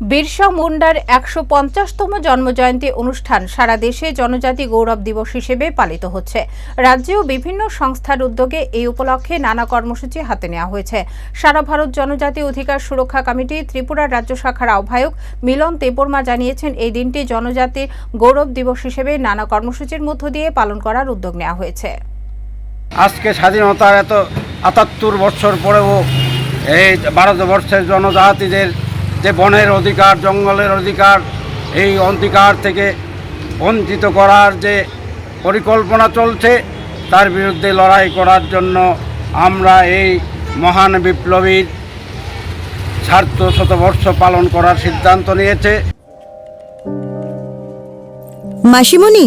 বিরসা মুন্ডার একশো পঞ্চাশতম জন্মজয়ন্তী অনুষ্ঠান সারা দেশে জনজাতি গৌরব দিবস হিসেবে পালিত হচ্ছে। রাজ্যেও বিভিন্ন সংস্থার উদ্যোগে এই উপলক্ষে নানা কর্মসূচি হাতে নেওয়া হয়েছে। সারা ভারত জনজাতি অধিকার সুরক্ষা কমিটি ত্রিপুরার রাজ্য শাখার আহ্বায়ক মিলন দেববর্মা জানিয়েছেন, এই দিনটি জনজাতির গৌরব দিবস হিসেবে নানা কর্মসূচির মধ্য দিয়ে পালন করার উদ্যোগ নেওয়া হয়েছে। আজকে স্বাধীনতার এত আটাত্তর বছর পরেও এই ভারতবর্ষের জনজাতিদের যে বনের অধিকার, জঙ্গলের অধিকার, এই অধিকার থেকে বঞ্চিত করার যে পরিকল্পনা চলছে, তার বিরুদ্ধে লড়াই করার জন্য আমরা এই মহান বিপ্লবীর স্বার্থ শতবর্ষ পালন করার সিদ্ধান্ত নিয়েছে। মাসিমণি